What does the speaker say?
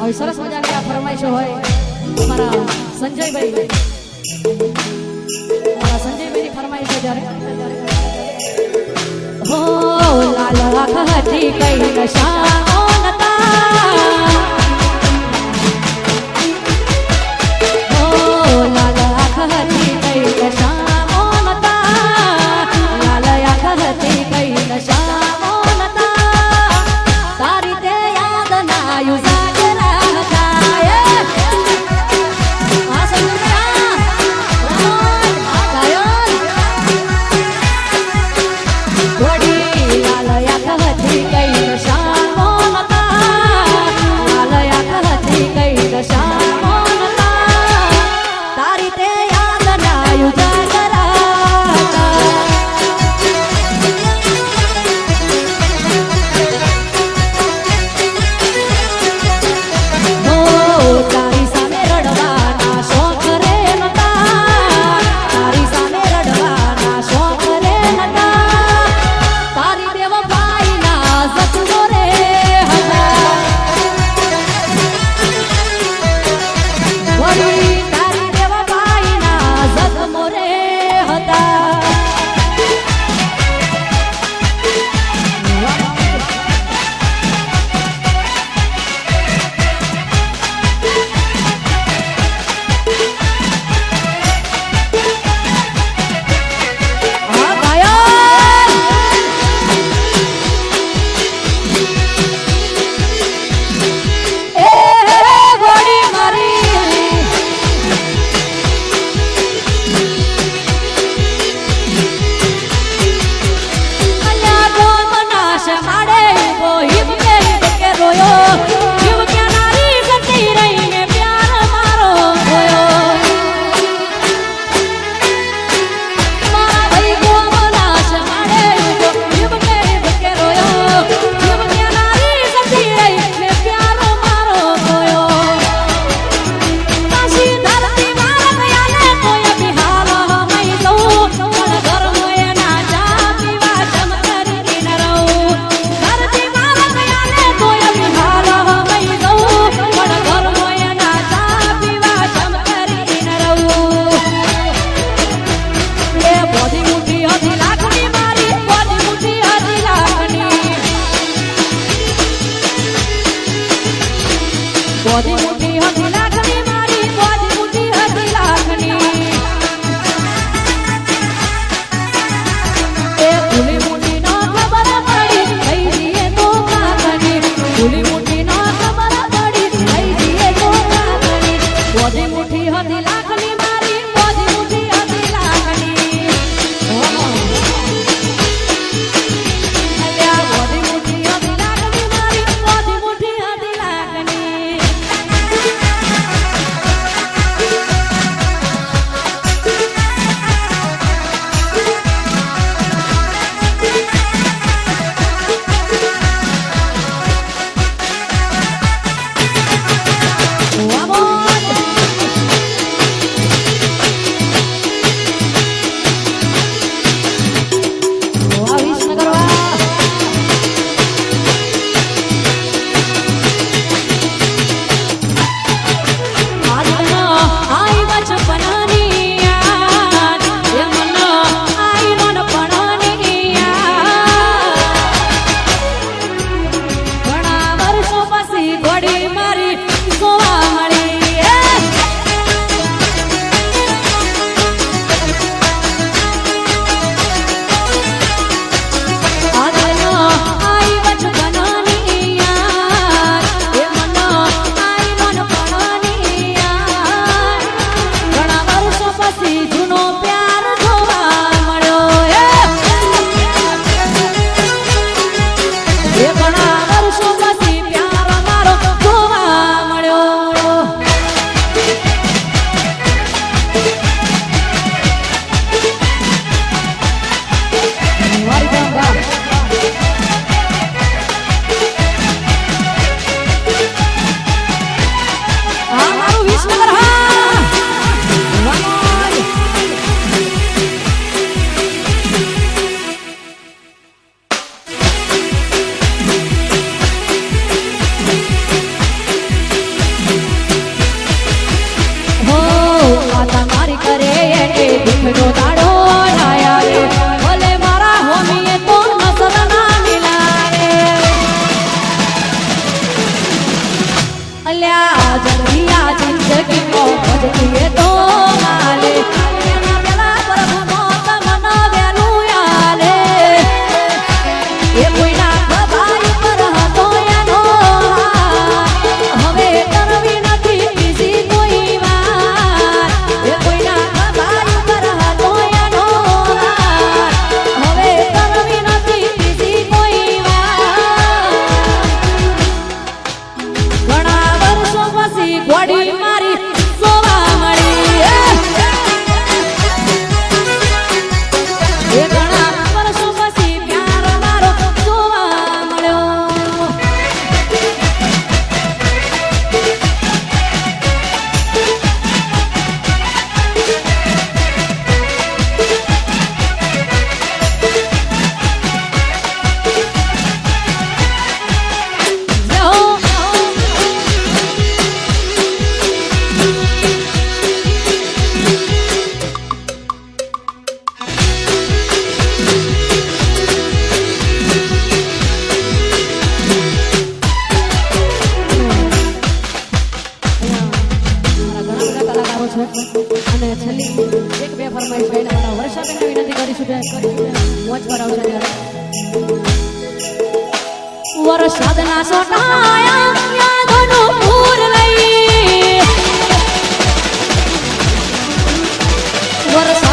હવે સરસ મજાની આ ફરમાઈશો હોય. અમારા સંજયભાઈ. અમારા સંજયભાઈની ફરમાઈશો જ્યારે. હો, લાલ કઈ નશા 我弟 Yeah. આપણે વિનંતી કરીશું મોજ ભરાવશે વરસાદના સોટાયા યાદોનું પૂર લઈ. વરસાદ